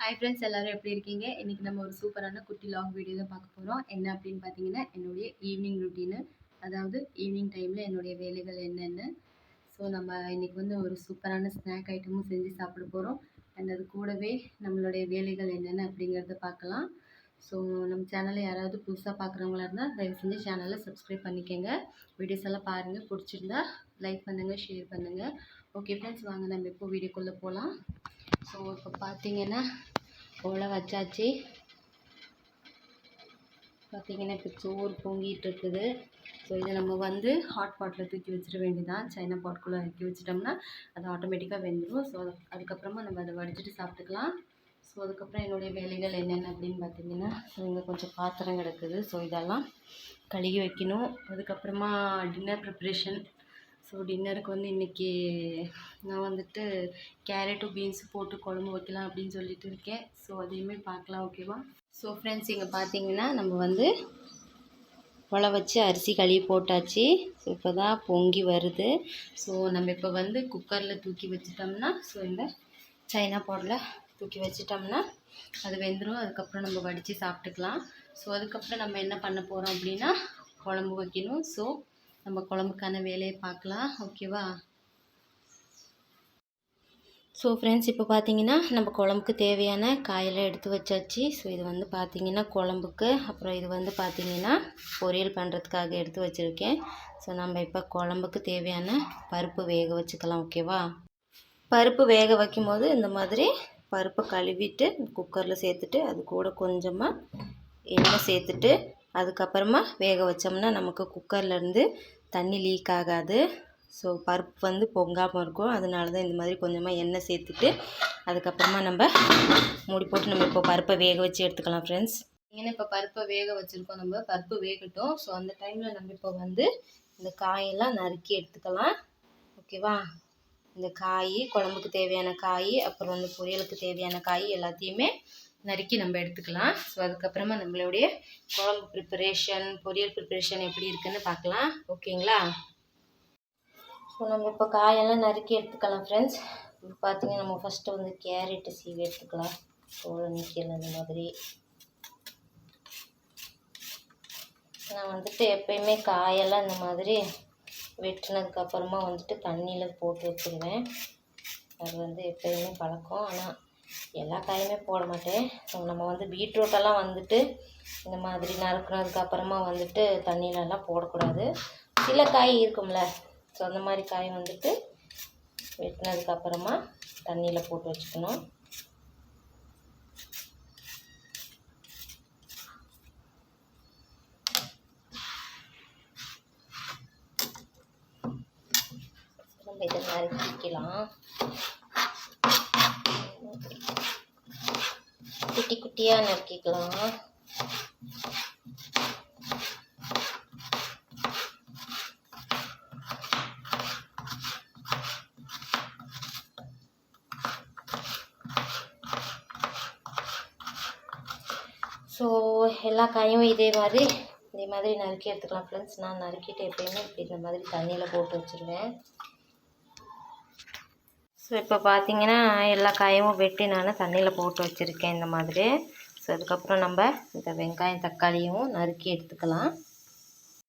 Hi friends எல்லோரும் எப்படி இருக்கீங்க? இன்றைக்கி நம்ம ஒரு சூப்பரான குட்டி லாங் வீடியோ தான் பார்க்க போகிறோம் என்ன அப்படின்னு பார்த்தீங்கன்னா என்னுடைய ஈவினிங் ருட்டீனு அதாவது ஈவினிங் டைமில் என்னுடைய வேலைகள் என்னென்னு. ஸோ நம்ம இன்றைக்கி வந்து ஒரு சூப்பரான ஸ்நாக் ஐட்டமும் செஞ்சு சாப்பிட போகிறோம் அண்ட் அது கூடவே நம்மளுடைய வேலைகள் என்னென்ன அப்படிங்கிறத பார்க்கலாம். ஸோ நம்ம சேனலை யாராவது புதுசாக பார்க்குறவங்களா இருந்தால் தயவு செஞ்சு சேனலை சப்ஸ்கிரைப் பண்ணிக்கோங்க. வீடியோஸ் எல்லாம் பாருங்கள் பிடிச்சிருந்தா லைக் பண்ணுங்கள் ஷேர் பண்ணுங்கள் ஓகே ஃப்ரெண்ட்ஸ் வாங்க நம்ம இப்போ வீடியோக்குள்ளே போகலாம் ஸோ இப்போ பார்த்தீங்கன்னா ஓலை வச்சாச்சு. பார்த்தீங்கன்னா இப்போ சோறு பொங்கிட்டுருக்குது ஸோ இதை நம்ம வந்து ஹாட் பாட்டில் தூக்கி வச்சிட வேண்டியதான் சைனா பாட்குள்ளே இறக்கி வச்சிட்டோம்னா அது ஆட்டோமேட்டிக்காக வெந்துடும் ஸோ அதுக்கப்புறமா நம்ம அதை வடிச்சிட்டு சாப்பிட்டுக்கலாம். ஸோ அதுக்கப்புறம் என்னுடைய வேலைகள் என்னென்ன அப்படின்னு பார்த்தீங்கன்னா ஸோ இங்கே கொஞ்சம் பாத்திரம் கிடக்குது. ஸோ இதெல்லாம் கழுகி வைக்கணும். அதுக்கப்புறமா டின்னர் ப்ரிப்ரேஷன் ஸோ டின்னருக்கு வந்து இன்றைக்கி நான் வந்துட்டு கேரட்டும் பீன்ஸும் போட்டு குழம்பு வைக்கலாம் அப்படின்னு சொல்லிட்டு இருக்கேன். ஸோ அதையுமே பார்க்கலாம் ஓகேவா ஸோ ஃப்ரெண்ட்ஸ் இங்கே பார்த்தீங்கன்னா நம்ம வந்து உழ வச்சு அரிசி கழுவி போட்டாச்சு. ஸோ இப்போ தான் பொங்கி வருது. ஸோ நம்ம இப்போ வந்து குக்கரில் தூக்கி வச்சுட்டோம்னா ஸோ இந்த சைனா பவுடரில் தூக்கி வச்சுட்டோம்னா அது வெந்துடும் அதுக்கப்புறம் நம்ம வடித்து சாப்பிட்டுக்கலாம். ஸோ அதுக்கப்புறம் நம்ம என்ன பண்ண போகிறோம் அப்படின்னா குழம்பு வைக்கணும். ஸோ நம்ம குழம்புக்கான வேலையை பார்க்கலாம். ஓகேவா? ஸோ ஃப்ரெண்ட்ஸ் இப்போ பார்த்தீங்கன்னா நம்ம குழம்புக்கு தேவையான காயெல்லாம் எடுத்து வச்சாச்சு. ஸோ இது வந்து பார்த்திங்கன்னா குழம்புக்கு அப்புறம் இது வந்து பார்த்திங்கன்னா பொரியல் பண்ணுறதுக்காக எடுத்து வச்சுருக்கேன். ஸோ நம்ம இப்போ குழம்புக்கு தேவையான பருப்பு வேக வச்சுக்கலாம் ஓகேவா? பருப்பு வேக வைக்கும் போது இந்த மாதிரி பருப்பை கழுவிட்டு குக்கரில் சேர்த்துட்டு அது கூட கொஞ்சமாக எண்ணெய் சேர்த்துட்டு அதுக்கப்புறமா வேக வச்சோம்னா நமக்கு குக்கர்லேருந்து தண்ணி லீக் ஆகாது. ஸோ பருப்பு வந்து பொங்காமல் இருக்கும். அதனால தான் இந்த மாதிரி கொஞ்சமாக எண்ணெய் சேர்த்துட்டு அதுக்கப்புறமா நம்ம மூடி போட்டு நம்ம இப்போ பருப்பை வேக வச்சு எடுத்துக்கலாம் ஃப்ரெண்ட்ஸ் ஏன்னா இப்போ பருப்பை வேக வச்சுருக்கோம் நம்ம. பருப்பு வேகட்டும். ஸோ அந்த டைமில் நம்ம இப்போ வந்து இந்த காயெல்லாம் நறுக்கி எடுத்துக்கலாம். ஓகேவா இந்த காய் குழம்புக்கு தேவையான காய் அப்புறம் வந்து பொரியலுக்கு தேவையான காய் எல்லாத்தையுமே நறுக்கி நம்ம எடுத்துக்கலாம். ஸோ அதுக்கப்புறமா நம்மளுடைய குழம்பு ப்ரிப்பரேஷன் பொரியல் ப்ரிப்பரேஷன் எப்படி இருக்குன்னு பார்க்கலாம். ஓகேங்களா? ஸோ நம்ம இப்போ காயெல்லாம் நறுக்கி எடுத்துக்கலாம் ஃப்ரெண்ட்ஸ் இப்போ பார்த்தீங்கன்னா நம்ம ஃபஸ்ட்டு வந்து கேரட்டு சீவி எடுத்துக்கலாம். தோலை நிற்கல இந்த மாதிரி. நான் வந்துட்டு எப்பயுமே காயெல்லாம் இந்த மாதிரி வெட்டினதுக்கப்புறமா வந்துட்டு தண்ணியில் போட்டு வச்சுருவேன். அது வந்து எப்பயுமே பழக்கம். ஆனால் எல்லா காயுமே போட மாட்டேன். நம்ம வந்து பீட்ரூட்டெல்லாம் வந்துட்டு இந்த மாதிரி நறுக்குனதுக்கு அப்புறமா வந்துட்டு தண்ணியிலலாம் போடக்கூடாது. சில காய் இருக்கும்ல ஸோ அந்த மாதிரி காய் வந்துட்டு வெட்டினதுக்கப்புறமா தண்ணியில் போட்டு வச்சுக்கணும். நம்ம இதை நறுக்கிக்கலாம். குட்டியாக நறுக்கிக்கலாம். ஸோ எல்லா காயும் இதே மாதிரி இதே மாதிரி நறுக்கி எடுத்துக்கலாம் ஃப்ரெண்ட்ஸ் நான் நறுக்கிட்டு எப்பயுமே இப்படி இந்த மாதிரி தண்ணியில் போட்டு வச்சுருவேன். ஸோ இப்போ பார்த்தீங்கன்னா எல்லா காயும் வெட்டி நான் தண்ணியில் போட்டு வச்சுருக்கேன் இந்த மாதிரி. ஸோ அதுக்கப்புறம் நம்ம இந்த வெங்காயம் தக்காளியும் நறுக்கி எடுத்துக்கலாம்.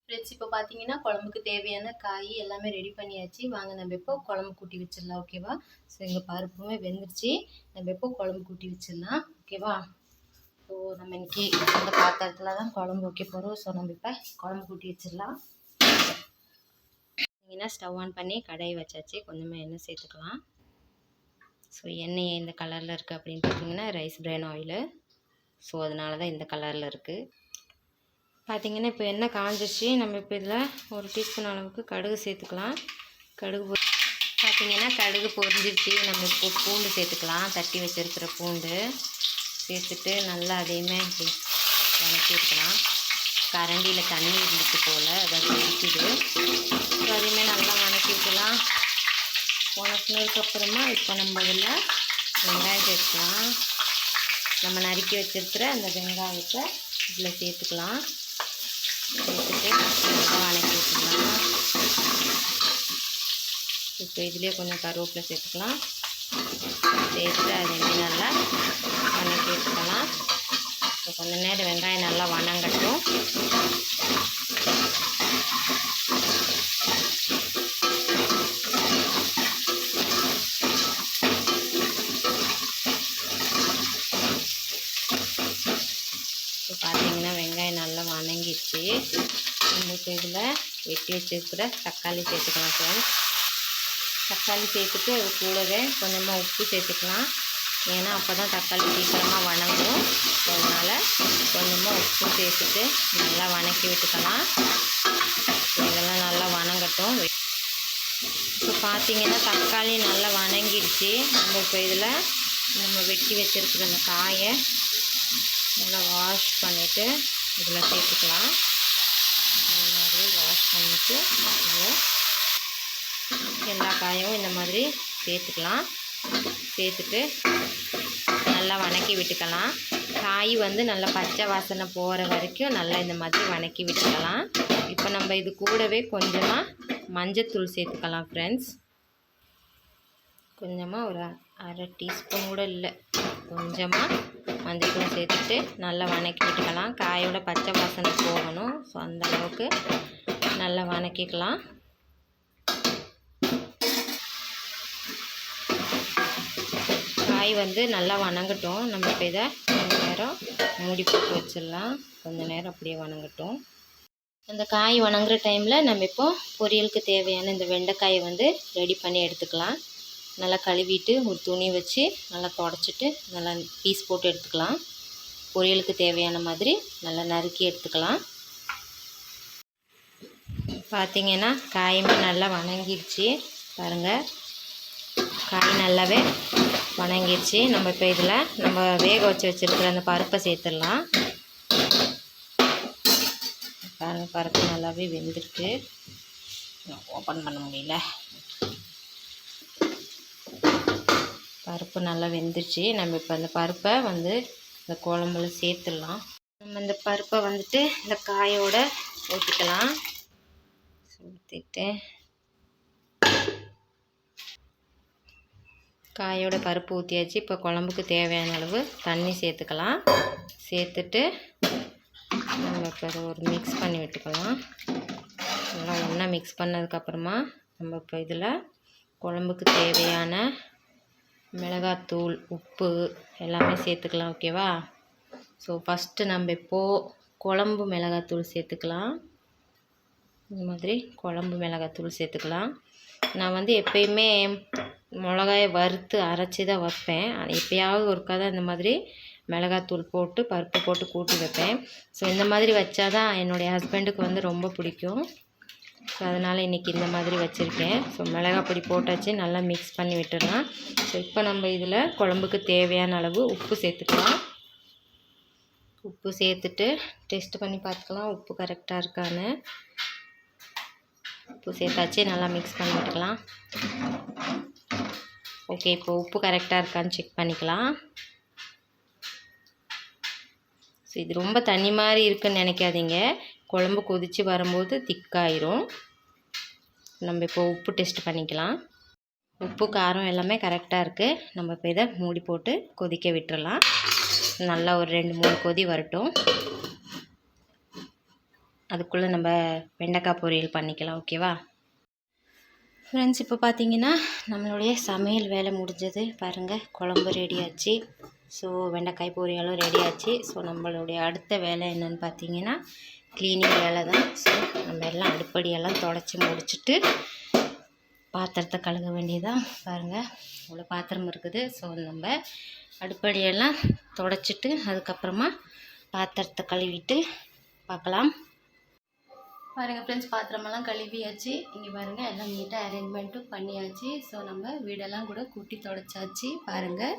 ஃப்ரெண்ட்ஸ் இப்போ பார்த்தீங்கன்னா குழம்புக்கு தேவையான காய் எல்லாமே ரெடி பண்ணியாச்சு. வாங்க நம்ம இப்போ குழம்பு கூட்டி வச்சிடலாம் ஓகேவா ஸோ எங்கள் பருப்புமே வெந்துருச்சு. நம்ம இப்போ குழம்பு கூட்டி வச்சிடலாம் ஓகேவா ஸோ நம்ம இன்றைக்கி அந்த பாத்திரத்தில் தான் குழம்பு வைக்க போகிறோம் ஸோ நம்ம இப்போ குழம்பு கூட்டி வச்சிடலாம். பார்த்தீங்கன்னா ஸ்டவ் ஆன் பண்ணி கடையை வச்சாச்சு. கொஞ்சமாக எண்ணெய் சேர்த்துக்கலாம். ஸோ எண்ணெய் இந்த கலரில் இருக்குது அப்படின்னு பார்த்தீங்கன்னா ரைஸ் பிரான் ஆயிலு ஸோ அதனால தான் இந்த கலரில் இருக்குது. பார்த்திங்கன்னா இப்போ எண்ணெய் காஞ்சிச்சு நம்ம இப்போ இதில் ஒரு டீஸ்பூன் அளவுக்கு கடுகு சேர்த்துக்கலாம். கடுகு பார்த்திங்கன்னா பார்த்தீங்கன்னா கடுகு பொரிஞ்சிருச்சு. நம்ம இப்போ பூண்டு சேர்த்துக்கலாம். தட்டி வச்சுருக்கிற பூண்டு சேர்த்துட்டு நல்லா அதையுமே இப்படி வதக்கிருக்கலாம் கரண்டியில் தண்ணி இருந்துச்சு போல். அதை குடிக்குது ஸோ அதையுமே நல்லா வதக்கி விட்டுலாம் அப்புறமா இப்போ நம்ம இதில் வெங்காயம் சேர்த்துக்கலாம் நம்ம நறுக்கி வச்சுருக்கிற அந்த வெங்காயத்தை இதில் சேர்த்துக்கலாம். சேர்த்துட்டு வணக்கி வச்சுக்கலாம் இப்போ இதுலேயே கொஞ்சம் கருவேப்பிலை சேர்த்துக்கலாம். சேர்த்துட்டு அதையுமே நல்லா கொஞ்ச நேரம் வெங்காயம் நல்லா வணங்கட்டும் இப்போ பார்த்தீங்கன்னா வெங்காயம் நல்லா வணங்கிடுச்சு நம்ம இப்போ இதில். வெட்டி வச்சிருக்கிற தக்காளி சேர்த்துக்கலாம் ஃப்ரெண்ட்ஸ் தக்காளி சேர்த்துட்டு அது கூடவே கொஞ்சமாக உப்பு சேர்த்துக்கலாம். ஏன்னா அப்போ தான் தக்காளி சீக்கிரமாக வணங்கும். அதனால் கொஞ்சமாக உப்பு சேர்த்துட்டு நல்லா வணக்கி விட்டுக்கலாம். இதெல்லாம் நல்லா வணங்கட்டும். இப்போ பார்த்தீங்கன்னா தக்காளி நல்லா வணங்கிடுச்சு. நம்ம இப்போ இதில் நம்ம வெட்டி வச்சுருக்கிற அந்த காயை நல்லா வாஷ் பண்ணிவிட்டு இதில் சேர்த்துக்கலாம். பண்ணிவிட்டு எல்லா காயும் இந்த மாதிரி சேர்த்துக்கலாம். சேர்த்துட்டு நல்லா வணக்கி விட்டுக்கலாம். காய் வந்து நல்லா பச்சை வாசனை போகிற வரைக்கும் நல்லா இந்த மாதிரி வணக்கி விட்டுக்கலாம். இப்போ நம்ம இது கூடவே கொஞ்சமாக மஞ்சத்தூள் சேர்த்துக்கலாம் ஃப்ரெண்ட்ஸ் கொஞ்சமாக ஒரு அரை டீஸ்பூன் கூட இல்லை. கொஞ்சமாக மஞ்சத்தூள் சேர்த்துட்டு நல்லா வணக்கி விட்டுக்கலாம். காயோட பச்சை வாசனை போகணும். ஸோ அந்த அளவுக்கு நல்லா வணக்கிக்கலாம். காய் வந்து நல்லா வணங்கட்டும். நம்ம இப்போ இதை கொஞ்ச நேரம் மூடி போட்டு வச்சிடலாம். கொஞ்ச நேரம் அப்படியே வணங்கட்டும். அந்த காய் வணங்குற டைமில் நம்ம இப்போ பொரியலுக்கு தேவையான இந்த வெண்டைக்காயை வந்து ரெடி பண்ணி எடுத்துக்கலாம். நல்லா கழுவிட்டு ஒரு துணி வச்சு நல்லா தொடச்சிட்டு நல்லா பீஸ் போட்டு எடுத்துக்கலாம். பொரியலுக்கு தேவையான மாதிரி நல்லா நறுக்கி எடுத்துக்கலாம். பார்த்தீங்கன்னா காயுமே நல்லா வணங்கிடுச்சு பாருங்கள் காய் நல்லாவே வணங்கிடுச்சு நம்ம இப்போ இதில் நம்ம வேக வச்சு வச்சுருக்கிற அந்த பருப்பை சேர்த்துடலாம். பாருங்கள் பருப்பு நல்லாவே வெந்திருக்கு. ஓப்பன் பண்ண முடியல. பருப்பு நல்லா வெந்துருச்சு. நம்ம இப்போ அந்த பருப்பை வந்து இந்த குழம்புல சேர்த்துடலாம். நம்ம இந்த பருப்பை வந்துட்டு இந்த காயோட ஊற்றிக்கலாம் ஊற்றிட்டு காயோட பருப்பு ஊற்றியாச்சு இப்போ குழம்புக்கு தேவையான அளவு தண்ணி சேர்த்துக்கலாம். சேர்த்துட்டு நம்ம இப்போ அதை ஒரு மிக்ஸ் பண்ணி விட்டுக்கலாம். நல்லா ஒன்றா மிக்ஸ் பண்ணதுக்கப்புறமா நம்ம இப்போ இதில் குழம்புக்கு தேவையான மிளகாத்தூள் உப்பு எல்லாமே சேர்த்துக்கலாம் ஓகேவா ஸோ ஃபஸ்ட்டு நம்ம இப்போது குழம்பு மிளகாத்தூள் சேர்த்துக்கலாம். இந்த மாதிரி குழம்பு மிளகாத்தூள் சேர்த்துக்கலாம். நான் வந்து எப்பயுமே மிளகாயை வறுத்து அரைச்சி தான் வைப்பேன். ஆனால் எப்பயாவது ஒருக்கா தான் இந்த மாதிரி மிளகாத்தூள் போட்டு பருப்பு போட்டு கூட்டி வைப்பேன். ஸோ இந்த மாதிரி வச்சா தான் என்னுடைய ஹஸ்பண்டுக்கு வந்து ரொம்ப பிடிக்கும். ஸோ அதனால் இன்றைக்கி இந்த மாதிரி வச்சுருக்கேன். ஸோ மிளகாப்பொடி போட்டாச்சு நல்லா மிக்ஸ் பண்ணி விட்டுடலாம். ஸோ இப்போ நம்ம இதில் குழம்புக்கு தேவையான அளவு உப்பு சேர்த்துக்கலாம். உப்பு சேர்த்துட்டு டெஸ்ட் பண்ணி பார்த்துக்கலாம் உப்பு கரெக்டாக இருக்கான்னு. உப்பு சேர்த்தாச்சு நல்லா மிக்ஸ் பண்ணி விட்டுக்கலாம். ஓகே இப்போ உப்பு கரெக்டாக இருக்கான்னு செக் பண்ணிக்கலாம். ஸோ இது ரொம்ப தண்ணி மாதிரி இருக்குன்னு நினைக்காதீங்க. குழம்பு கொதித்து வரும்போது திக்காயிரும். நம்ம இப்போ உப்பு டெஸ்ட் பண்ணிக்கலாம். உப்பு காரம் எல்லாமே கரெக்டாக இருக்குது நம்ம இப்போ இதை மூடி போட்டு கொதிக்க விட்டுறலாம். நல்லா ஒரு ரெண்டு மூணு கொதி வரட்டும். அதுக்குள்ளே நம்ம வெண்டைக்காய் பொரியல் பண்ணிக்கலாம் ஓகேவா? ஃப்ரெண்ட்ஸ் இப்போ பார்த்தீங்கன்னா நம்மளுடைய சமையல் வேலை முடிஞ்சது. பாருங்கள் குழம்பு ரெடியாச்சு ஸோ வெண்டைக்காய் பொரியலும் ரெடியாச்சு ஸோ நம்மளுடைய அடுத்த வேலை என்னென்னு பார்த்தீங்கன்னா க்ளீனிங் வேலை தான். ஸோ நம்ம எல்லாம் அடுப்படியெல்லாம் தொடச்சி முடிச்சுட்டு பாத்திரத்தை கழுக வேண்டியதான் பாருங்கள் இவ்வளோ பாத்திரம் இருக்குது. ஸோ நம்ம அடுப்படியெல்லாம் தொடச்சிட்டு அதுக்கப்புறமா பாத்திரத்தை கழுவிட்டு பார்க்கலாம் பாருங்கள் ஃப்ரெண்ட்ஸ் பாத்திரமெல்லாம் கழுவியாச்சு. இங்கே பாருங்கள் எல்லாம் நீட்டாக அரேஞ்ச்மெண்ட்டும் பண்ணியாச்சு. ஸோ நம்ம வீடெல்லாம் கூட கூட்டி தொடச்சாச்சு. பாருங்கள்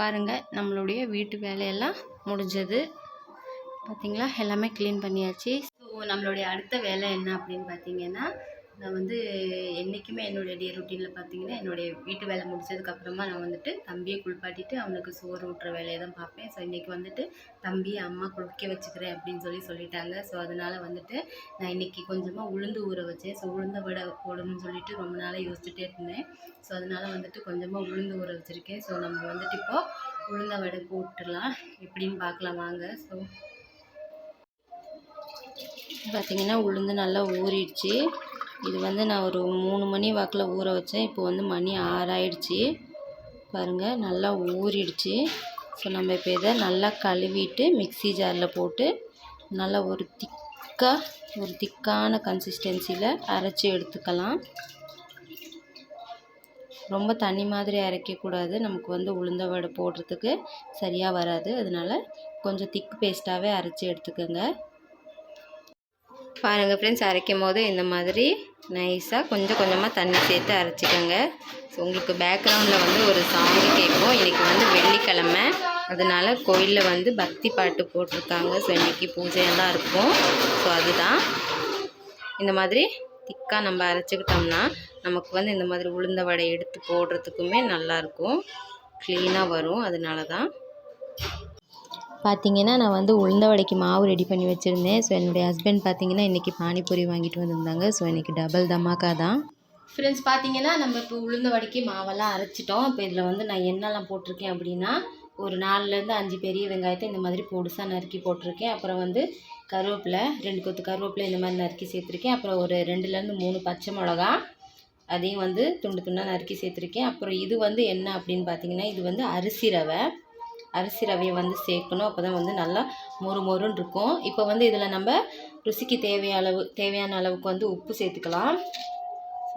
பாருங்கள் நம்மளுடைய வீட்டு வேலையெல்லாம் முடிஞ்சது. பார்த்திங்களா எல்லாமே க்ளீன் பண்ணியாச்சு. ஸோ நம்மளுடைய அடுத்த வேலை என்ன அப்படின்னு பார்த்தீங்கன்னா நான் வந்து என்றைக்குமே என்னுடைய டே ரொட்டீனில் பார்த்தீங்கன்னா என்னுடைய வீட்டு வேலை முடிச்சதுக்கப்புறமா நான் வந்துட்டு தம்பியை குளிப்பாட்டிட்டு அவனுக்கு சோறு ஊட்டுற வேலையை தான் பார்ப்பேன். ஸோ இன்றைக்கி வந்துட்டு தம்பி அம்மா குளிக்க வச்சுக்கிறேன் அப்படின்னு சொல்லி சொல்லிட்டாங்க. ஸோ அதனால் வந்துட்டு நான் இன்றைக்கி கொஞ்சமாக உளுந்து ஊற வச்சேன். ஸோ உளுந்த வடை போடணும்னு சொல்லிட்டு ரொம்ப நாளாக யோசிச்சுட்டே இருந்தேன். ஸோ அதனால் வந்துட்டு கொஞ்சமாக உளுந்து ஊற வச்சுருக்கேன். ஸோ நம்ம வந்துட்டு இப்போது உளுந்த வடை போட்டுடலாம். எப்படின்னு பார்க்கலாம் வாங்க. ஸோ பார்த்திங்கன்னா உளுந்து நல்லா ஊறிடுச்சு. இது வந்து நான் ஒரு மூணு மணி வாக்கில் ஊற வச்சேன். இப்போ வந்து மணி ஆறாயிடுச்சு. பாருங்கள் நல்லா ஊறிடுச்சு. ஸோ நம்ம இப்போ இதை நல்லா கழுவிட்டு மிக்ஸி ஜாரில் போட்டு நல்லா ஒரு திக்காக ஒரு திக்கான கன்சிஸ்டன்சியில் அரைச்சி எடுத்துக்கலாம். ரொம்ப தண்ணி மாதிரி அரைக்கக்கூடாது நமக்கு வந்து உளுந்த வடை போடுறதுக்கு சரியாக வராது. அதனால கொஞ்சம் திக் பேஸ்ட்டாகவே அரைச்சி எடுத்துக்கோங்க. பாருங்கள் ஃப்ரெண்ட்ஸ் அரைக்கும் போது இந்த மாதிரி நைஸாக கொஞ்சம் கொஞ்சமாக தண்ணி சேர்த்து அரைச்சிக்கோங்க. ஸோ உங்களுக்கு பேக்ரவுண்டில் வந்து ஒரு சாங்கு கேட்கும் இன்றைக்கி வந்து வெள்ளிக்கிழமை. அதனால கோயிலில் வந்து பக்தி பாட்டு போட்டிருக்காங்க. ஸோ இன்றைக்கி பூஜையெல்லாம் இருக்கும். ஸோ அதுதான். இந்த மாதிரி திக்காக நம்ம அரைச்சிக்கிட்டோம்னா நமக்கு வந்து இந்த மாதிரி உளுந்த வடை எடுத்து போடுறதுக்குமே நல்லாயிருக்கும் க்ளீனாக வரும். அதனால தான் பார்த்தீங்கன்னா நான் வந்து உளுந்த வடைக்கு மாவு ரெடி பண்ணி வச்சுருந்தேன். ஸோ என்னுடைய ஹஸ்பண்ட் பார்த்தீங்கன்னா இன்றைக்கி பானிபூரி வாங்கிட்டு வந்திருந்தாங்க. ஸோ இன்றைக்கி டபுள் தமாக்கா தான். ஃப்ரெண்ட்ஸ் பார்த்தீங்கன்னா நம்ம இப்போ உளுந்த வடைக்கு மாவெல்லாம் அரைச்சிட்டோம். இப்போ இதில் வந்து நான் என்னெல்லாம் போட்டிருக்கேன் அப்படின்னா ஒரு நாலுலேருந்து அஞ்சு பெரிய வெங்காயத்தை இந்த மாதிரி பொடுசாக நறுக்கி போட்டிருக்கேன். அப்புறம் வந்து கருவேப்பிலை ரெண்டு கொத்து கருவேப்பிலை இந்த மாதிரி நறுக்கி சேர்த்துருக்கேன். அப்புறம் ஒரு ரெண்டுலேருந்து மூணு பச்சை மிளகா அதையும் வந்து துண்டு துண்டாக நறுக்கி சேர்த்துருக்கேன். அப்புறம் இது வந்து என்ன அப்படின்னு பார்த்தீங்கன்னா இது வந்து அரிசி ரவை. அரிசி ரவையை வந்து சேர்க்கணும். அப்போ தான் வந்து நல்லா மொறு மொறுன்னு இருக்கும். இப்போ வந்து இதில் நம்ம ருசிக்கு தேவையான அளவு தேவையான அளவுக்கு வந்து உப்பு சேர்த்துக்கலாம்.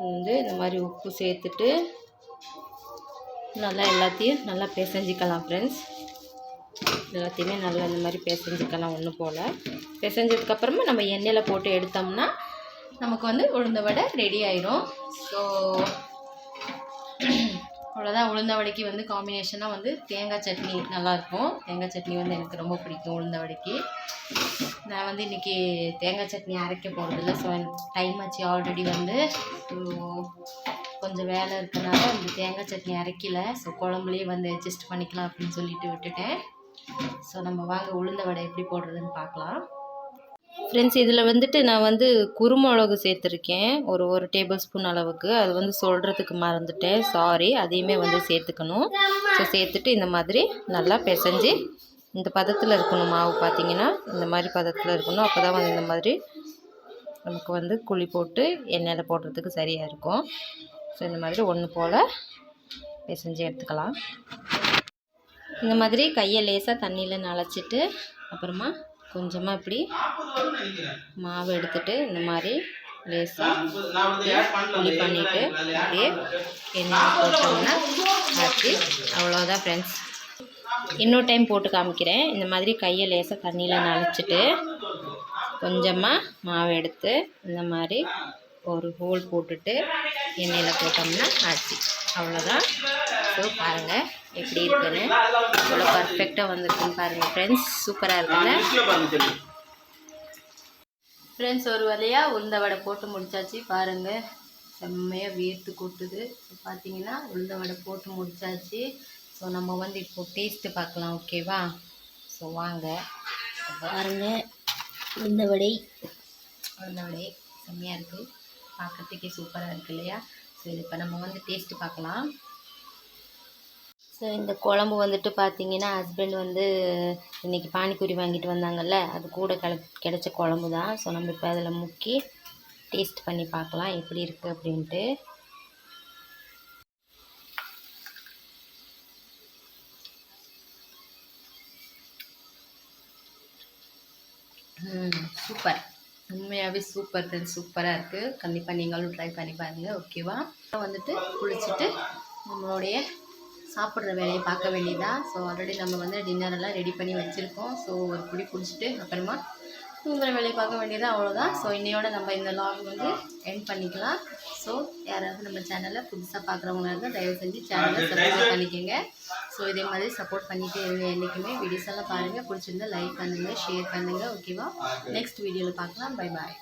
வந்து இந்த மாதிரி உப்பு சேர்த்துட்டு நல்லா எல்லாத்தையும் நல்லா பிசைஞ்சிக்கலாம் ஃப்ரெண்ட்ஸ் எல்லாத்தையுமே நல்லா இந்த மாதிரி பிசைஞ்சிக்கலாம் ஒன்று போல். பிசைஞ்சதுக்கப்புறமா நம்ம எண்ணெயில் போட்டு எடுத்தோம்னா நமக்கு வந்து உளுந்த வடை ரெடி ஆயிரும். ஸோ அவ்வளோதான் உளுந்த வடைக்கு வந்து காம்பினேஷனாக வந்து தேங்காய் சட்னி நல்லாயிருக்கும். தேங்காய் சட்னி வந்து எனக்கு ரொம்ப பிடிக்கும் உளுந்த வடைக்கு. நான் வந்து இன்றைக்கி தேங்காய் சட்னி அரைக்க போகிறதில்ல ஸோ டைம் ஆச்சு ஆல்ரெடி வந்து ஸோ கொஞ்சம் வேலை இருக்கனால இந்த தேங்காய் சட்னி அரைக்கல. ஸோ குழம்புலேயே வந்து அட்ஜஸ்ட் பண்ணிக்கலாம் அப்படின்னு சொல்லிட்டு விட்டுட்டேன். ஸோ நம்ம வாங்க உளுந்த வடை எப்படி போடுறதுன்னு பார்க்கலாம். ஃப்ரெண்ட்ஸ் இதில் வந்துட்டு நான் வந்து குருமிளகு சேர்த்துருக்கேன். ஒரு ஒரு டேபிள் ஸ்பூன் அளவுக்கு. அது வந்து சொல்கிறதுக்கு மறந்துட்டேன். சாரி அதையுமே வந்து சேர்த்துக்கணும். ஸோ சேர்த்துட்டு இந்த மாதிரி நல்லா பிசைஞ்சு இந்த பதத்தில் இருக்கணும் மாவு பார்த்தீங்கன்னா இந்த மாதிரி பதத்தில் இருக்கணும். அப்போ தான் வந்து இந்த மாதிரி நமக்கு வந்து குழி போட்டு எண்ணெயில் போடுறதுக்கு சரியாக இருக்கும். ஸோ இந்த மாதிரி ஒன்று போல் பிசைஞ்சு எடுத்துக்கலாம். இந்த மாதிரி கையை லேசாக தண்ணியில் நனைச்சிட்டு அப்புறமா கொஞ்சமாக இப்படி மாவு எடுத்துட்டு இந்த மாதிரி லேசாக இப்படி பண்ணிவிட்டு அப்படியே எண்ணெய் போட்டோம்னா ஆச்சு அவ்வளோதான் ஃப்ரெண்ட்ஸ் இன்னொரு டைம் போட்டு காமிக்கிறேன். இந்த மாதிரி கையை லேசாக தண்ணியில் நனைச்சிட்டு கொஞ்சமாக மாவு எடுத்து இந்த மாதிரி ஒரு ஹோல் போட்டுட்டு எண்ணெயில் போட்டோம்னா ஆச்சு. அவ்வளோதான் ஸோ பாருங்கள் எப்படி இருக்குன்னு. இவ்வளோ பர்ஃபெக்டாக வந்திருக்குன்னு பாருங்கள் ஃப்ரெண்ட்ஸ் சூப்பராக இருக்குல்ல? ஃப்ரெண்ட்ஸ் ஒரு வழியாக உளுந்த வடை போட்டு முடிச்சாச்சு. பாருங்கள் செம்மையாக வேர்த்து கொட்டுது. பார்த்தீங்கன்னா உளுந்த வடை போட்டு முடிச்சாச்சு. ஸோ நம்ம வந்து இப்போ டேஸ்ட்டு பார்க்கலாம் ஓகேவா ஸோ வாங்க. பாருங்கள் உளுந்த வடை. உளுந்த வடை செம்மையாக இருக்குது பார்க்கறதுக்கே சூப்பராக இருக்கு இல்லையா? சரி இப்போ நம்ம வந்து டேஸ்ட்டு பார்க்கலாம். ஸோ இந்த குழம்பு வந்துட்டு பார்த்தீங்கன்னா ஹஸ்பண்ட் வந்து இன்றைக்கி பானிபூரி வாங்கிட்டு வந்தாங்கல்ல அது கூட கிள கிடச்ச குழம்பு தான். ஸோ நம்ம இப்போ அதில் முக்கி டேஸ்ட் பண்ணி பார்க்கலாம் எப்படி இருக்குது அப்படின்ட்டு. சூப்பர் உண்மையாகவே சூப்பர் ஃப்ரெண்ட்ஸ் சூப்பராக இருக்குது கண்டிப்பாக நீங்களும் ட்ரை பண்ணி பாருங்கள் ஓகேவா வந்துட்டு குளிச்சுட்டு நம்மளுடைய சாப்பிட்ற வேலையை பார்க்க வேண்டியதா? ஸோ ஆல்ரெடி நம்ம வந்து டின்னர் எல்லாம் ரெடி பண்ணி வச்சுருக்கோம். ஸோ ஒரு குடி குடிச்சிட்டு அப்புறமா தூங்குற வேலையை பார்க்க வேண்டியது? அவ்வளோதான் ஸோ இன்னையோட நம்ம இந்த லாக் வந்து எண்ட் பண்ணிக்கலாம். ஸோ யாராவது நம்ம சேனலை புதுசாக பார்க்குறவங்களா இருந்தால் தயவு செஞ்சு சேனலை சப்ஸ்கிரைப் பண்ணிக்கோங்க. ஸோ இதே மாதிரி சப்போர்ட் பண்ணிகிட்டே இருங்க என்றைக்குமே. வீடியோஸ் எல்லாம் பாருங்கள் பிடிச்சிருந்தா லைக் பண்ணுங்கள் ஷேர் பண்ணுங்கள் ஓகேவா நெக்ஸ்ட் வீடியோவில் பார்க்கலாம். Bye bye